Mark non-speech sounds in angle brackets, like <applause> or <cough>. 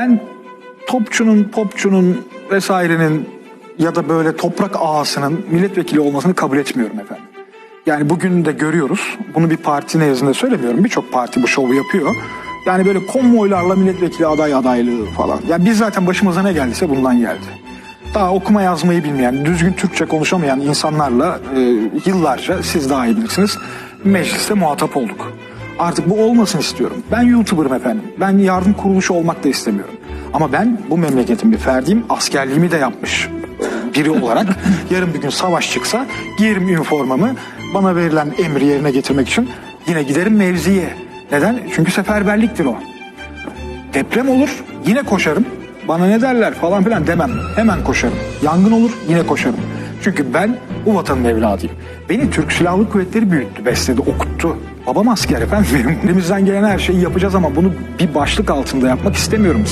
Ben topçunun, popçunun vesairenin ya da böyle toprak ağasının milletvekili olmasını kabul etmiyorum efendim. Yani bugün de görüyoruz. Bunu bir parti nezdinde söylemiyorum. Birçok parti bu şovu yapıyor. Yani böyle konvoylarla milletvekili aday adaylığı falan. Yani biz zaten başımıza ne geldiyse bundan geldi. Daha okuma yazmayı bilmeyen, düzgün Türkçe konuşamayan insanlarla e, yıllarca siz daha iyi bilirsiniz mecliste muhatap olduk. Artık bu olmasın istiyorum. Ben YouTuber'ım efendim. Ben yardım kuruluşu olmak da istemiyorum. Ama ben bu memleketin bir ferdiyim. Askerliğimi de yapmış biri olarak <laughs> yarın bir gün savaş çıksa giyerim üniformamı bana verilen emri yerine getirmek için yine giderim mevziye. Neden? Çünkü seferberliktir o. Deprem olur yine koşarım. Bana ne derler falan filan demem. Hemen koşarım. Yangın olur yine koşarım. Çünkü ben bu vatanın evladıyım. Beni Türk Silahlı Kuvvetleri büyüttü, besledi, okuttu. Babam asker efendim. <laughs> Elimizden gelen her şeyi yapacağız ama bunu bir başlık altında yapmak istemiyorum.